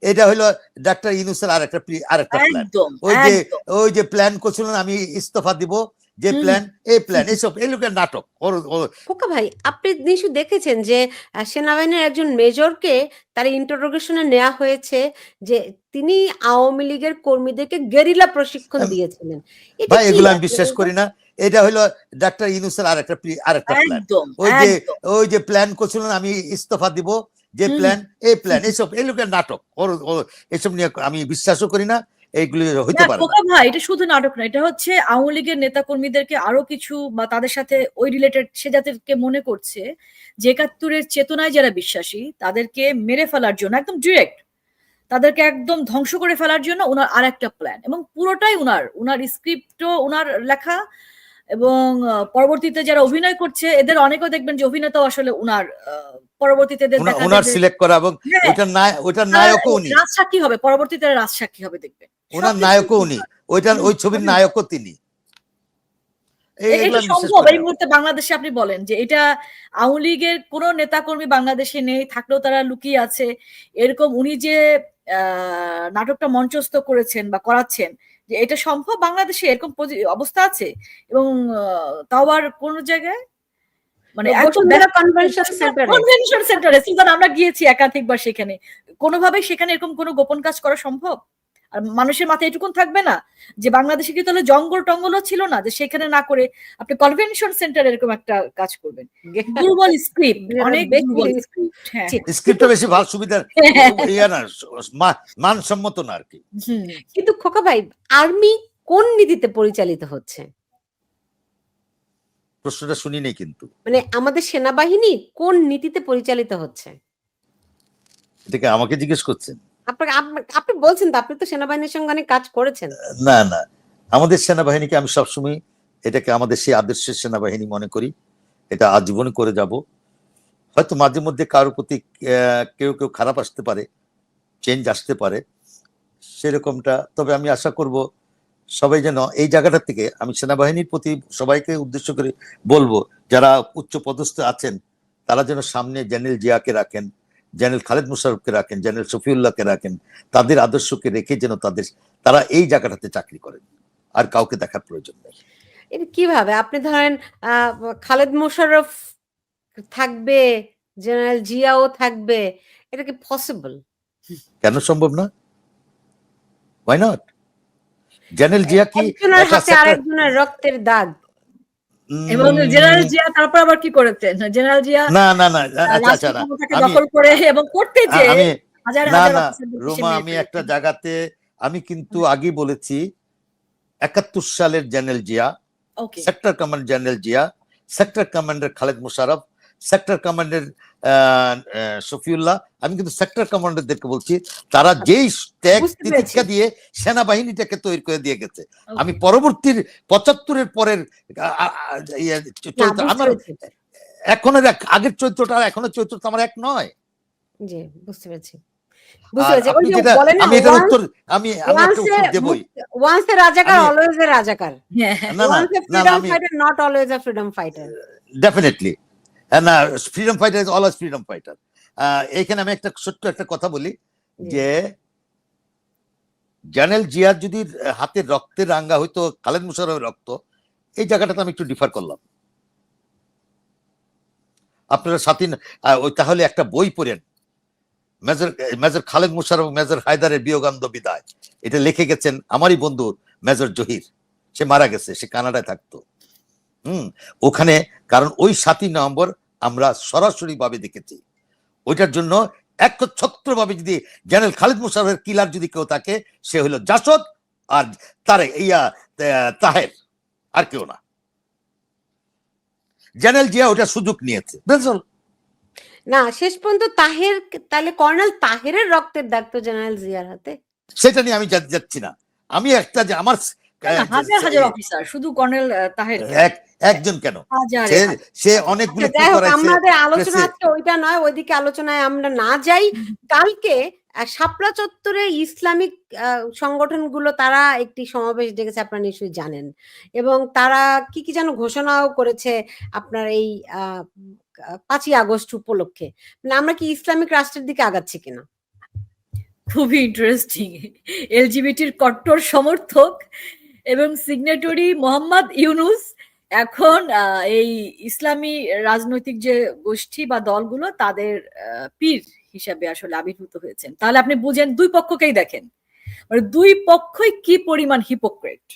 এটা হলো ডাক্তার ইনুসের আরেকটা প্লি- আরেকটা প্ল্যান ওই যে ওই যে প্ল্যান করছিলেন আমি ইস্তফা দিব। যে প্ল্যান এই প্ল্যান এইসব এই লোকের নাটক। খোকা ভাই আপনি নিশ্চয় দেখেছেন যে সেনাবাহিনীর একজন মেজরকে তার ইন্টারোগেশনে নেওয়া হয়েছে যে তিনি আওয়ামী লীগের কর্মীদেরকে গেরিলা প্রশিক্ষণ দিয়েছিলেন। ভাই এগুলো আমি বিশ্বাস করি না। এটা হলো ডাক্তার ইনুসের আরেকটা প্লি- আরেকটা প্ল্যান একদম ওই যে ওই যে প্ল্যান করছিলেন আমি ইস্তফা দিব। যে প্ল্যান এই প্ল্যান এইসব এই লোকের নাটক ওর এসব নিয়ে আমি বিশ্বাসও করি না এইগুলি হইতে পারে খোকা ভাই এটা শুধু নাটক না এটা হচ্ছে আওয়ামী লীগের নেতা কর্মীদেরকে আরও কিছু বা তাদের সাথে ওই রিলেটেড সে যাদেরকে মনে করছে যে একাত্তরের চেতনায় যারা বিশ্বাসী তাদেরকে মেরে ফেলার জন্য একদম ডিরেক্ট তাদেরকে একদম ধ্বংস করে ফেলার জন্য ওনার আর একটা প্ল্যান এবং পুরোটাই উনার উনার স্ক্রিপ্টও উনার লেখা এবং পরবর্তীতে যারা অভিনয় করছে এদের অনেকেও দেখবেন যে অভিনেতাও আসলে উনার আহ, পরবর্তীতে ওনার সিলেক্ট করা এবং হ্যাঁ, ওইটার নায় নায়কও উনি। রাজসাক্ষী হবে পরবর্তীতে রাজসাক্ষী হবে দেখবেন। ওনার নায়কও উনি। ওইটার ওই ছবির নায়কও তিনি। সম্ভব। এই মুহূর্তে বাংলাদেশে আপনি বলেন যে এটা আওয়ামী লীগের কোন নেতাকর্মী বাংলাদেশে নেই থাকলেও তারা লুকিয়ে আছে। এরকম উনি যে আহ, নাটকটা মঞ্চস্থ করেছেন বা করাচ্ছেন যে এটা সম্ভব বাংলাদেশে এরকম অবস্থা আছে? এবং তাও আর কোন জায়গায়? মানে কনভেনশন সেন্টারে কনভেনশন সেন্টারে সুতরাং আমরা গিয়েছি একাধিকবার সেখানে। কোনোভাবেই সেখানে এরকম কোনো গোপন কাজ করা সম্ভব? আর মানুষের মাথায় এটুকুন থাকবে না? যে বাংলাদেশে কি তাহলে জঙ্গল টঙ্গলও ছিল না? যে সেখানে না করে আপনি কনভেনশন সেন্টারে এরকম একটা কাজ করবেন। দুর্বল স্ক্রিপ্ট অনেক বেশি- দুর্বল স্ক্রিপ্ট হ্যাঁ। স্ক্রিপ্টটা বেশি ভালো সুবিধার ইয়া না মানসম্মত না আর কি। কিন্তু খোকা ভাই আর্মি কোন নীতিতে পরিচালিত হচ্ছে? প্রশ্নটা শুনি নেই কিন্তু। মানে আমাদের সেনাবাহিনী কোন নীতিতে পরিচালিত হচ্ছে? এটাকে আমাকে জিজ্ঞেস করছেন? আপনাকে আপনি বলছেন তো আপনি তো সেনাবাহিনীর সঙ্গে অনেক কাজ করেছেন। না না। আমাদের সেনাবাহিনীকে আমি সবসময় এটাকে আমাদের সেই আদর্শের সেনাবাহিনী মনে করি। এটা আজীবন করে যাব। হয়তো মাঝে মধ্যে কারোর প্রতি কেউ কেউ খারাপ আসতে পারে চেঞ্জ আসতে পারে সেরকমটা। তবে আমি আশা করব সবাই যেন এই জায়গাটা থেকে আমি সেনাবাহিনীর প্রতি সবাইকে উদ্দেশ্য করে বলব যারা উচ্চ পদস্থ আছেন তারা যেন সামনে জেনারেল জিয়াকে রাখেন জেনারেল খালেদ মুশারফকে রাখেন জেনারেল শফিউল্লাহকে রাখেন তাদের আদর্শকে রেখে যেন তাদের তারা এই জায়গাটাতে চাকরি করেন। আর কাউকে দেখার প্রয়োজন নেই। এটা কীভাবে? আপনি ধরেন আহ, খালেদ মোশাররফ থাকবে জেনারেল জিয়াও থাকবে এটা কি পসিবল কেন সম্ভব না? ওয়াই নট জেনারেল জিয়া কি একজনের হাতে আরেকজনের রক্তের দাগ। এবং জেনারেল জিয়া তারপর আবার কি করেছেন? জেনারেল জিয়া না না না আচ্ছা আচ্ছা আমি- দখল করে এবং করতে যে না না রোমা আমি একটা জায়গাতে আমি কিন্তু আগে বলেছি একাত্তর সালের general Zia sector command general Zia sector commander Khaled Musharraf sector commander Shafiullah আমি কিন্তু সেক্টর কমান্ডারদেরকে বলছি তারা যেই ত্যাগ তিতিক্ষা দিয়ে সেনাবাহিনীটাকে তৈরি করে দিয়ে গেছে। আমি পরবর্তীর পঁচাত্তরের পরের ইয়ে আমার। এখনের আগের চরিত্রটা আর এখনের চরিত্র তো আমার এক নয়। জি বুঝতে পেরেছি। আমি উত্তর আমি দেবই রাজাকার আমি- অলওয়েজ রাজাকার। না না fighter ডেফিনেটলি না freedom fighter is always freedom fighter এইখানে আমি একটা ছোট্ট একটা কথা বলি যে জেনারেল জিয়ার যদি হাতের রক্তের রাঙ্গা হইতো খালেদ মুশারফের রক্ত এই জায়গাটাতে আমি একটু ডিফার করলাম। আপনারা সাথী ওই তাহলে একটা বই পড়েন। Major major Khaled Musharraf major হায়দারের বিয়োগান্ত বিদায়। এটা লিখে গেছেন আমারই বন্ধু মেজর জহির। সে মারা গেছে সে কানাডায় থাকতো। হুম ওখানে কারণ ওই সাতই নভেম্বর আমরা সরাসরি ভাবে দেখেছি। ওইটার জন্য একচ্ছত্র ভাবে যদি জেনারেল খালিদ মুশারফের কিলার যদি কেউ থাকে সে হলো জাসদ আর তারে ইয়া তাহের আর কেউ না। জেনারেল জিয়া ওটা সুযোগ নিয়েছে। বুঝল না শেষ পর্যন্ত তাহের তাহলে কর্নেল তাহেরের রক্তের দাগ তো জেনারেল জিয়ার হাতে। সেটা নিয়ে আমি যাচ্ছি না। আমি একটা যে আমার হাজার হাজার অফিসার শুধু কর্নেল তাহের। এক একজন কেন? সে সে অনেকগুলো আচ্ছা, আমাদের আলোচনা আজকে ওইটা নয় ওইদিকে আলোচনায় আমরা না যাই। কালকে শাপলা চত্বরে ইসলামিক আহ, সংগঠনগুলো তারা একটি সমাবেশ ডেকেছে আপনারা নিশ্চয়ই জানেন। এবং তারা কি কি যেন ঘোষণাও করেছে আপনার এই আহ, পাঁচই আগস্ট উপলক্ষে। মানে আমরা কি ইসলামিক রাষ্ট্রের দিকে আগাচ্ছি কিনা? খুবই ইন্টারেস্টিং এলজিবিটির কট্টর সমর্থক এবং সিগনেটরি মোহাম্মদ ইউনুস এখন এই ইসলামী রাজনৈতিক যে গোষ্ঠী বা দলগুলো তাদের পীর হিসাবে আসলে আবির্ভূত হয়েছেন। তাহলে আপনি বুঝেন দুই পক্ষকেই দেখেন। মানে দুই পক্ষই কি পরিমাণ হিপোক্রেট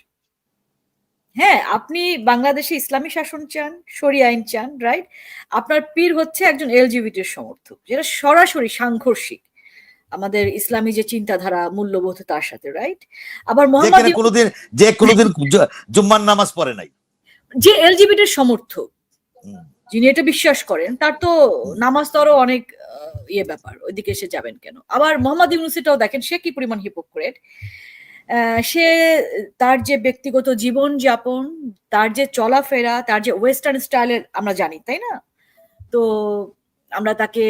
হ্যাঁ আপনি বাংলাদেশে ইসলামী শাসন চান শরিয়া আইন চান রাইট আপনার পীর হচ্ছে একজন এলজিবিটির সমর্থক যেটা সরাসরি সাংঘর্ষিক। আমাদের ইসলামী যে চিন্তাধারা মূল্যবোধ তার সাথে রাইট আবার মোহাম্মদ কোনোদিন যে কোনোদিন জুম্মার নামাজ পড়ে নাই। যে এলজিবিটির সমর্থক। যিনি এটা বিশ্বাস করেন তার তো নামাজ তো অনেক ইয়ে ব্যাপার ওইদিকে এসে যাবেন কেন? আবার মোহাম্মদ ইউনুসিটাও দেখেন সে কি পরিমাণ হিপোক্রেট সে তার যে ব্যক্তিগত জীবন যাপন তার যে চলাফেরা তার যে ওয়েস্টার্ন স্টাইলের আমরা জানি তাই না? তো আমরা তাকে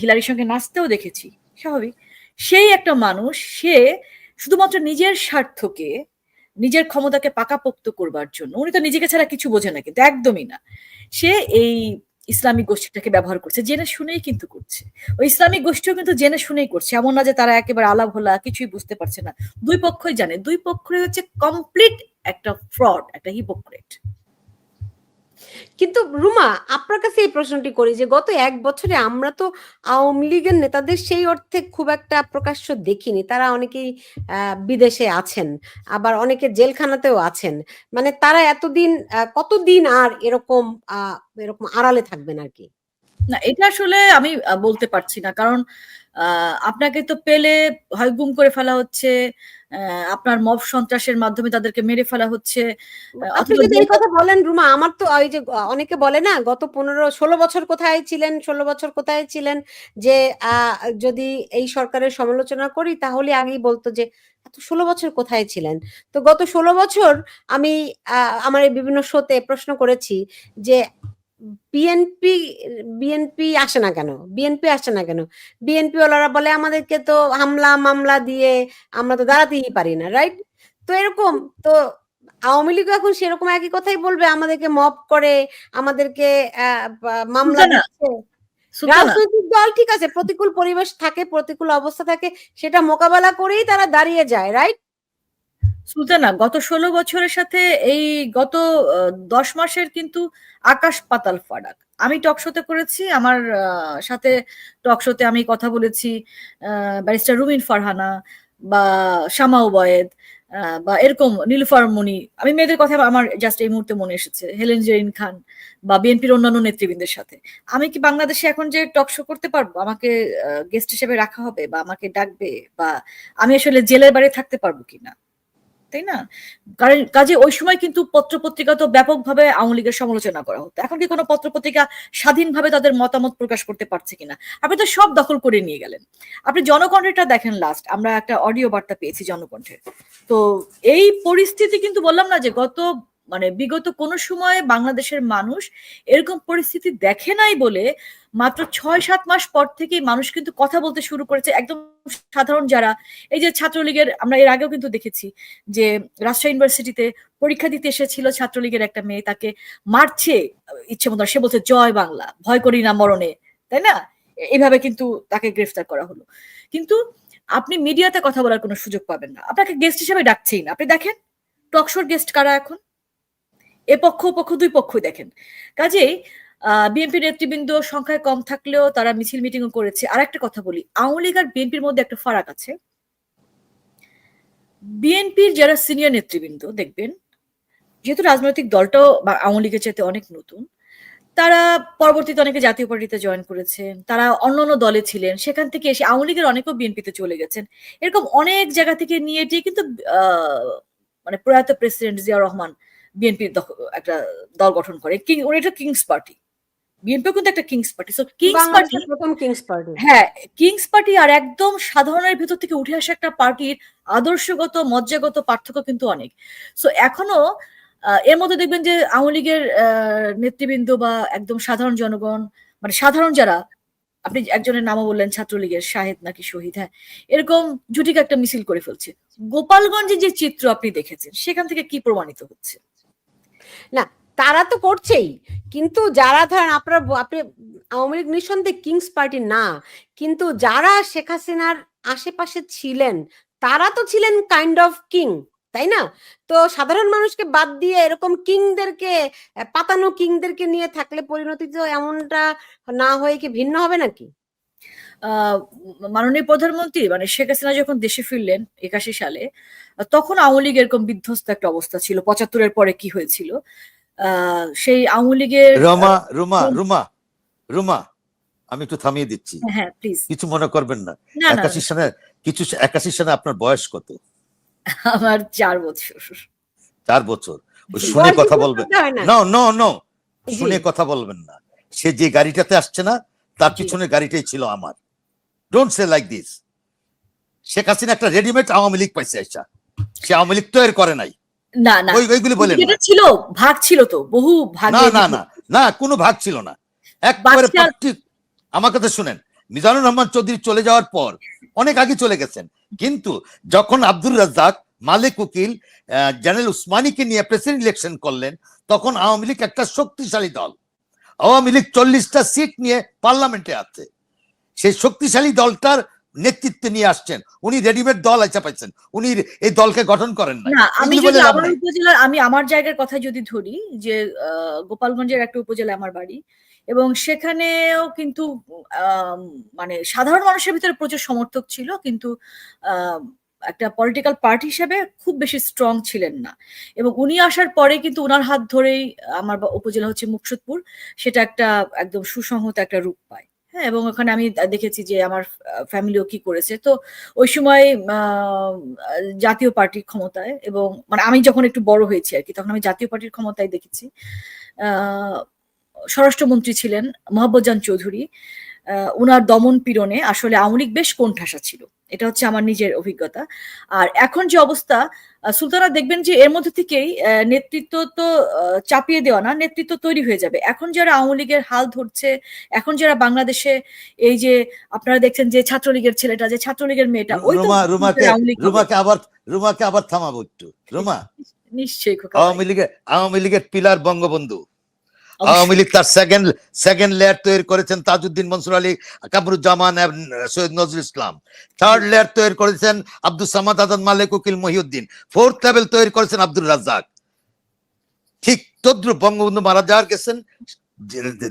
হিলারির সঙ্গে নাচতেও দেখেছি স্বাভাবিক। সেই একটা মানুষ সে শুধুমাত্র নিজের স্বার্থকে নিজের ক্ষমতাকে পাকাপোক্ত করবার জন্য। উনি তো নিজেকে ছাড়া কিছু বোঝে না কিন্তু, একদমই না। সে এই ইসলামিক গোষ্ঠীটাকে ব্যবহার করছে, জেনে শুনেই কিন্তু করছে। ওই ইসলামিক গোষ্ঠীও কিন্তু জেনে শুনেই করছে। এমন না যে তারা একেবারে আলাপ হলা কিছুই বুঝতে পারছে না। দুই পক্ষই জানে। দুই পক্ষই হচ্ছে কমপ্লিট একটা ফ্রড একটা হিপোক্রেট কিন্তু রুমা, আপনার কাছে এই প্রশ্নটি করি যে, গত এক বছরে আমরা তো আওয়ামী লীগের নেতাদের সেই অর্থে খুব একটা প্রকাশ্য দেখিনি। তারা অনেকেই বিদেশে আছেন, আবার অনেকে জেলখানাতেও আছেন। মানে তারা এতদিন কতদিন আর এরকম এরকম আড়ালে থাকবেন আর কি? না, এটা আসলে আমি বলতে পারছি না। কারণ আপনাকে তো পেলে হয় গুম করে ফেলা হচ্ছে আপনার মব সন্ত্রাসের মাধ্যমে তাদেরকে মেরে ফেলা হচ্ছে। আপনি যদি এই কথা বলেন রুমা আমার তো ওই যে অনেকে বলে না গত পনেরো ষোলো বছর কোথায় ছিলেন ষোলো বছর কোথায় ছিলেন যে আহ, যদি এই সরকারের সমালোচনা করি তাহলে আগেই বলতো যে এত ষোলো বছর কোথায় ছিলেন? তো গত ষোলো বছর আমি আহ, আমার বিভিন্ন শোতে প্রশ্ন করেছি যে বিএনপি বিএনপি আসে না কেন? বিএনপি আসে না কেন? বিএনপি ওলারা বলে আমাদেরকে তো হামলা মামলা দিয়ে আমরা তো দাঁড়াতেই পারি না রাইট তো এরকম তো আওয়ামী লীগ এখন সেরকম একই কথাই বলবে আমাদেরকে মপ করে আমাদেরকে মামলা দিচ্ছে। রাজনৈতিক দল ঠিক আছে প্রতিকূল পরিবেশ থাকে প্রতিকূল অবস্থা থাকে সেটা মোকাবেলা করেই তারা দাঁড়িয়ে যায় রাইট সুলতানা, গত ষোলো বছরের সাথে এই গত দশ মাসের কিন্তু আকাশ পাতাল ফারাক। আমি টক শোতে করেছি, আমার সাথে টকশোতে আমি কথা বলেছি ব্যারিস্টার রুমিন ফারহানা বা শামা ওবায়েদ বা এরকম নীলুফার মনি। আমি মেয়েদের কথা আমার জাস্ট এই মুহূর্তে মনে এসেছে, হেলেন জেরিন খান বা বিএনপির অন্যান্য নেতৃবৃন্দের সাথে। আমি কি বাংলাদেশে এখন যে টক শো করতে পারব, আমাকে গেস্ট হিসেবে রাখা হবে বা আমাকে ডাকবে বা আমি আসলে জেলের বাইরে থাকতে পারব কিনা? তাই না? কারণ কাজে ওই সময় কিন্তু পত্র পত্রিকা তো ব্যাপকভাবে আওয়ামী লীগের সমালোচনা করা হতো। এখন কি কোনো পত্র পত্রিকা স্বাধীনভাবে তাদের মতামত প্রকাশ করতে পারছে কিনা? আপনি তো সব দখল করে নিয়ে গেলেন। আপনি জনকণ্ঠেরটা দেখেন লাস্ট আমরা একটা অডিও বার্তা পেয়েছি জনকণ্ঠের। তো এই পরিস্থিতি কিন্তু বললাম না যে গত মানে বিগত কোনো সময় বাংলাদেশের মানুষ এরকম পরিস্থিতি দেখে নাই বলে মাত্র ছয় সাত মাস পর থেকেই মানুষ কিন্তু কথা বলতে শুরু করেছে, একদম সাধারণ যারা, এই যে ছাত্রলীগের, আমরা এর আগেও কিন্তু দেখেছি যে রাজশাহী ইউনিভার্সিটিতে পরীক্ষা দিতে এসেছিল ছাত্রলীগের একটা মেয়ে, তাকে মারছে, ইচ্ছে মতো, সে বলছে, জয় বাংলা, ভয় করি না মরণে তাই না? এভাবে কিন্তু তাকে গ্রেফতার করা হলো। কিন্তু আপনি মিডিয়াতে কথা বলার কোনো সুযোগ পাবেন না। আপনাকে গেস্ট হিসেবে ডাকছেই না। আপনি দেখেন টকশোর গেস্ট কারা এখন? এ পক্ষ পক্ষ, দুই পক্ষই দেখেন। কাজেই বিএনপি নেতৃবৃন্দ সংখ্যায় কম থাকলেও তারা মিছিল মিটিংও করেছে। আর একটা কথা বলি, আওয়ামী লীগ আর বিএনপির মধ্যে একটা ফারাক আছে। বিএনপির যারা সিনিয়র নেতৃবৃন্দ, দেখবেন, যেহেতু রাজনৈতিক দলটাও আওয়ামী লীগের চাইতে অনেক নতুন, তারা পরবর্তীতে অনেকে জাতীয় পার্টিতে জয়েন করেছেন, তারা অন্য অন্য দলে ছিলেন, সেখান থেকে এসে আওয়ামী লীগের অনেকেও বিএনপিতে চলে গেছেন। এরকম অনেক জায়গা থেকে নিয়ে এটি কিন্তু মানে প্রয়াত প্রেসিডেন্ট জিয়া রহমান বিএনপির একটা দল গঠন করে। কিং ওর এটা কিংস পার্টি বিএনপিও কিন্তু একটা king's party so king's party প্রথম কিংস পার্টি হ্যাঁ কিংস পার্টি আর একদম সাধারণের ভিতর থেকে উঠে আসা একটা পার্টির আদর্শগত মজ্জাগত পার্থক্য কিন্তু অনেক। সো এখনও এর মধ্যে দেখবেন যে আওয়ামী লীগের নেতৃবৃন্দ বা একদম সাধারণ জনগণ মানে সাধারণ যারা আপনি একজনের নামও বললেন ছাত্রলীগের শাহেদ নাকি শহীদ হ্যাঁ এরকম জুটিকে একটা মিছিল করে ফেলছে। গোপালগঞ্জে যে চিত্র আপনি দেখেছেন সেখান থেকে কি প্রমাণিত হচ্ছে? না তারা তো করছেই কিন্তু যারা ধরেন আপনারা আপনি আওয়ামী লীগ নিঃসন্দেহে কিংস পার্টি না, কিন্তু যারা শেখ হাসিনার আশেপাশে ছিলেন, তারা তো ছিলেন কাইন্ড অফ কিং তাই না? তো সাধারণ মানুষকে বাদ দিয়ে এরকম কিংদেরকে পাতানো কিংদেরকে নিয়ে থাকলে পরিণতি তো এমনটা না হয়ে কি ভিন্ন হবে নাকি? মাননীয় প্রধানমন্ত্রী মানে শেখ হাসিনা যখন দেশে ফিরলেন একাশি সালে, তখন আওয়ামী লীগ এরকম বিধ্বস্ত একটা অবস্থা ছিল। পঁচাত্তরের পরে কি হয়েছিল? সেই আওয়ামী লীগের রমা রুমা রুমা রুমা আমি একটু থামিয়ে দিচ্ছি। হ্যাঁ প্লিজ কিছু মনে করবেন না। একাশি সালে কিছু একাশি সালে আপনার বয়স কত? আমার চার বছর। চার বছর। ওই শুনে কথা বলবেন। না। No no. শুনে কথা বলবেন না। সে যে গাড়িটাতে আসছে না তার পিছনে গাড়িটাই ছিল আমার। Don't say like this Sheikh Hasina একটা রেডিমেড আওয়ামী লীগ পাইছে আইসা। সে আওয়ামী লীগ তৈরি করে নাই। না না। ওই ওইগুলি বলেন এটা ছিল ভাগ ছিল তো বহু ভাগে না না না না কোনো ভাগ ছিল না। একবারে পার্টি আমার কথা শুনেন মিজানুর রহমান চৌধুরী চলে যাওয়ার পর অনেক আগে চলে গেছেন। কিন্তু যখন আব্দুর রাজ্জাক মালিক উকিল জেনারেল উসমানীকে নিয়ে প্রেসিডেন্ট ইলেকশন করলেন তখন আওয়ামী লীগ একটা শক্তিশালী দল। আওয়ামী লীগ চল্লিশটা সিট নিয়ে পার্লামেন্টে আছে। সেই শক্তিশালী দলটার নেতৃত্বে নিয়ে আসছেন। উনি রেডিমেড দল আইসা পাইছেন। উনি এই দলকে গঠন করেন না আমি যদি আমার উপজেলার আমি আমার জায়গার কথা যদি ধরি যে গোপালগঞ্জের একটা উপজেলা আমার বাড়ি এবং সেখানেও কিন্তু মানে সাধারণ মানুষের ভিতরে প্রচুর সমর্থক ছিল কিন্তু একটা পলিটিক্যাল পার্টি হিসেবে খুব বেশি স্ট্রং ছিলেন না। এবং উনি আসার পরে কিন্তু ওনার হাত ধরেই আমার উপজেলা হচ্ছে মুকসুদপুর। সেটা একটা একদম সুসংহত একটা রূপ পায়। হ্যাঁ এবং ওখানে আমি দেখেছি যে আমার ফ্যামিলিও কি করেছে। তো ওই সময় জাতীয় পার্টির ক্ষমতায় এবং মানে আমি যখন একটু বড় হয়েছি আর কি, তখন আমি জাতীয় পার্টির ক্ষমতায় দেখেছি। স্বরাষ্ট্রমন্ত্রী ছিলেন মোহাম্মদ চৌধুরী। উনার দমন পীড়নে আসলে আওয়ামী লীগ বেশ কোণঠাসা ছিল। এটা হচ্ছে আমার নিজের অভিজ্ঞতা আর এখন যে অবস্থা সুলতানা দেখবেন যে এর মধ্যে থেকেই নেতৃত্ব তো চাপিয়ে দেওয়া না নেতৃত্ব তৈরি হয়ে যাবে এখন যারা আওয়ামী লীগের হাল ধরছে এখন যারা বাংলাদেশে এই যে আপনারা দেখছেন যে ছাত্রলীগের ছেলেটা যে ছাত্রলীগের মেয়েটা ওই রুমা রুমাকে। রুমাকে আবার রুমাকে আবার থামাবো একটু রুমা নিশ্চয়ই আওয়ামী লীগের আওয়ামী লীগের পিলার বঙ্গবন্ধু। আওয়ামী লীগ তার সেকেন্ড সেকেন্ড লেয়ার তৈরি করেছেন তাজউদ্দিন মনসুর আলী কামরুজ্জামান সৈয়দ নজরুল ইসলাম। থার্ড লেয়ার তৈরি করেছেন আব্দুল সামাদ আজাদ মালিক উকিল মহিউদ্দিন। ফোর্থ লেভেল তৈরি করেছেন আব্দুল রাজ্জাক। ঠিক তদ্রুপ বঙ্গবন্ধু মারা যাওয়ার গেছেন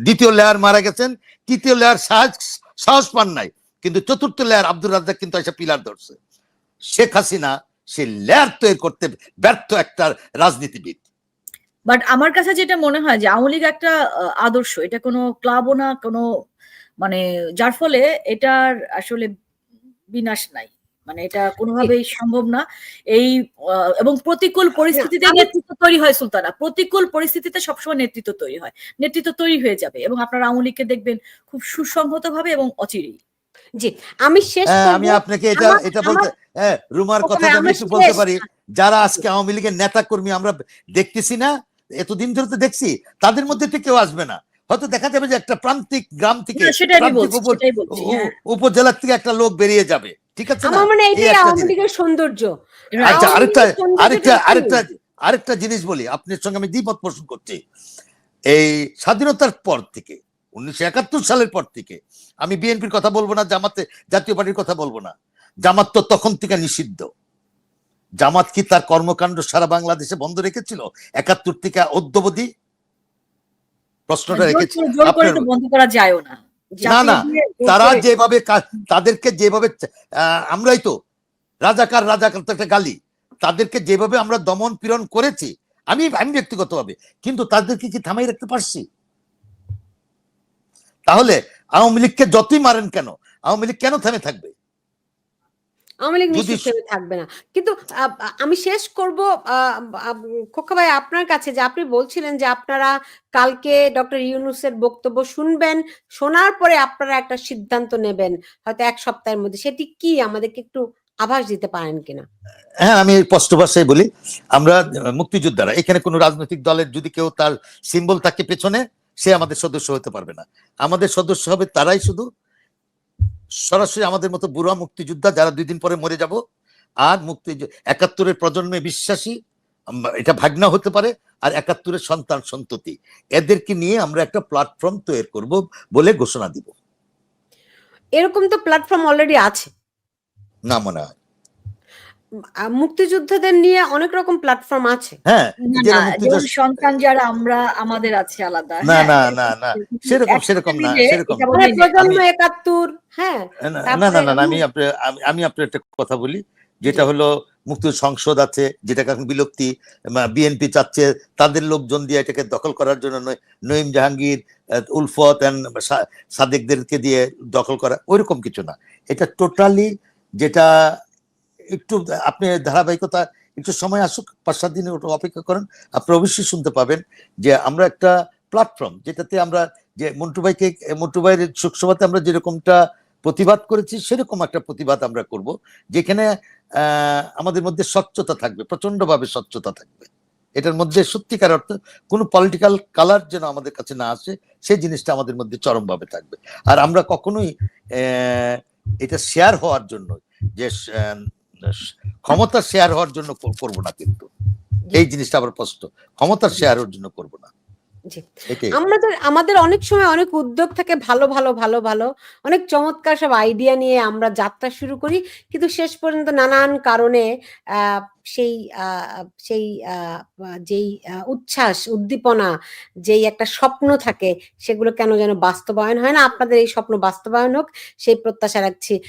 দ্বিতীয় লেয়ার মারা গেছেন তৃতীয় লেয়ার সাহস সাহস পান নাই কিন্তু চতুর্থ লেয়ার আব্দুল রাজ্জাক কিন্তু এসে পিলার ধরছে। শেখ হাসিনা সে লেয়ার তৈরি করতে ব্যর্থ একটা রাজনীতিবিদ। বাট আমার কাছে যেটা মনে হয় যে আওয়ামী লীগ একটা আদর্শ। এটা কোনো ক্লাবও না কোনো মানে যার ফলে এটার আসলে বিনাশ নাই। মানে এটা কোনোভাবেই সম্ভব না। এই আহ, এবং প্রতিকূল পরিস্থিতিতে নেতৃত্ব তৈরি হয় সুলতানা। প্রতিকূল পরিস্থিতিতে সবসময় নেতৃত্ব তৈরি হয়। নেতৃত্ব তৈরি হয়ে যাবে এবং আপনারা আওয়ামী লীগকে দেখবেন খুব সুসংহত ভাবে এবং অচিরেই। জি আমি শেষ হ্যাঁ, আমি আপনাকে এটা এটা বলতে হ্যাঁ রুমার কথা আমি একটু বলতে পারি। যারা আজকে আওয়ামী লীগের নেতা কর্মী আমরা দেখতেছি না এতদিন ধরে তো দেখছি তাদের মধ্যে তো কেউ আসবে না। হয়তো দেখা যাবে যে একটা প্রান্তিক গ্রাম থেকে হ্যাঁ। উপজেলার থেকে একটা লোক বেরিয়ে যাবে। ঠিক আছে আমার মনে এটাই আওয়ামী জিনিস। লীগের সৌন্দর্য। আচ্ছা আরেকটা আরেকটা আরেকটা আরেকটা জিনিস বলি আপনার সঙ্গে আমি দ্বিমত পোষণ করছি। এই স্বাধীনতার পর থেকে উনিশশো একাত্তর সালের পর থেকে আমি বিএনপির কথা বলব না জামাতে জাতীয় পার্টির কথা বলব না। জামাত তো তখন থেকে নিষিদ্ধ। জামাত কি তার কর্মকাণ্ড সারা বাংলাদেশে বন্ধ রেখেছিল? একাত্তর থেকে অদ্যবধি? প্রশ্নটা জোর রেখেছি। করে- জোর করে তো আপনার- বন্ধ করা যায়ও না। না, তারা যেভাবে তাদেরকে যেভাবে আমরাই তো রাজাকার রাজাকার তো একটা গালি। তাদেরকে যেভাবে আমরা দমন পীড়ন করেছি আমি আমি ব্যক্তিগতভাবে কিন্তু তাদেরকে কি থামাই রাখতে পারছি? তাহলে আওয়ামী লীগকে যতই মারেন কেন আওয়ামী লীগ কেন থেমে থাকবে? আওয়ামী লীগ নিশ্চিত থাকবে না। কিন্তু আমি শেষ করব খোকা ভাই আপনার কাছে যে আপনি বলছিলেন যে আপনারা কালকে ডক্টর ইউনুসের বক্তব্য শুনবেন শোনার পরে আপনারা একটা সিদ্ধান্ত নেবেন হয়তো এক সপ্তাহের মধ্যে। সেটি কি? আমাদেরকে একটু আভাস দিতে পারেন কিনা? হ্যাঁ আমি স্পষ্ট ভাষায় বলি আমরা মুক্তিযোদ্ধারা এখানে কোনো রাজনৈতিক দলের যদি কেউ তার সিম্বল থাকে পেছনে সে আমাদের সদস্য হতে পারবে না। আমাদের সদস্য হবে তারাই শুধু সরাসরি আমাদের মতো বুড়া মুক্তিযোদ্ধা যারা দুই দিন পরে মরে যাব আর মুক্তি একাত্তরের প্রজন্মে বিশ্বাসী এটা ভাগনা হতে পারে আর একাত্তরের সন্তান সন্ততি। এদেরকে নিয়ে আমরা একটা প্ল্যাটফর্ম তৈরি করব বলে ঘোষণা দিব। এরকম তো প্ল্যাটফর্ম অলরেডি আছে। না মনে হয়। মুক্তিযোদ্ধাদের নিয়ে অনেক রকম প্ল্যাটফর্ম আছে। হ্যাঁ সন্তান যারা আমরা আমাদের আছে আলাদা। না হ্যাঁ, না না না সেরকম সেরকম না সেরকম। মানে প্রজন্ম আমি- একাত্তর হ্যাঁ না না না আমি আপনার আমি- আপনার একটা কথা বলি যেটা হলো মুক্ত সংসদ আছে যেটাকে এখন বিলুপ্তি বিএনপি চাচ্ছে তাদের লোকজন দিয়ে এটাকে দখল করার জন্য নয়- নঈম জাহাঙ্গীর উলফত এন্ড সাদেকদেরকে দিয়ে দখল করা ওইরকম কিছু না। এটা টোটালি যেটা একটু, আপনি ধারাবাহিকতা একটু সময় আসুক, পাঁচ, সাত দিনে ওটা অপেক্ষা করেন আপনি অবশ্যই শুনতে পাবেন যে আমরা একটা প্ল্যাটফর্ম যেটাতে আমরা যে মন্টু ভাইকে, মন্টু ভাইয়ের সুখসভাতে আমরা যেরকমটা প্রতিবাদ করেছি, সেরকম একটা প্রতিবাদ আমরা করব, যেখানে আমাদের মধ্যে স্বচ্ছতা থাকবে প্রচন্ডভাবে স্বচ্ছতা থাকবে। এটার মধ্যে সত্যিকার অর্থ কোনো পলিটিক্যাল কালার যেন আমাদের কাছে না আসে, সেই জিনিসটা আমাদের মধ্যে চরমভাবে থাকবে। আর আমরা কখনোই এটা শেয়ার হওয়ার জন্য যে ক্ষমতা শেয়ার হওয়ার জন্য কর- করব না কিন্তু। এই জিনিসটা আবার স্পষ্ট ক্ষমতা শেয়ার হওয়ার জন্য করব না। আমাদের আমাদের অনেক সময় অনেক উদ্যোগ থাকে ভালো ভালো ভালো ভালো। অনেক চমৎকার সব আইডিয়া নিয়ে আমরা যাত্রা শুরু করি। কিন্তু শেষ পর্যন্ত নানান কারণে আহ, সেই সেই যেই উচ্ছ্বাস উদ্দীপনা যেই একটা স্বপ্ন থাকে সেগুলো কেন যেন বাস্তবায়ন হয় না। আপনাদের এই স্বপ্ন বাস্তবায়ন হোক সেই প্রত্যাশা রাখছি।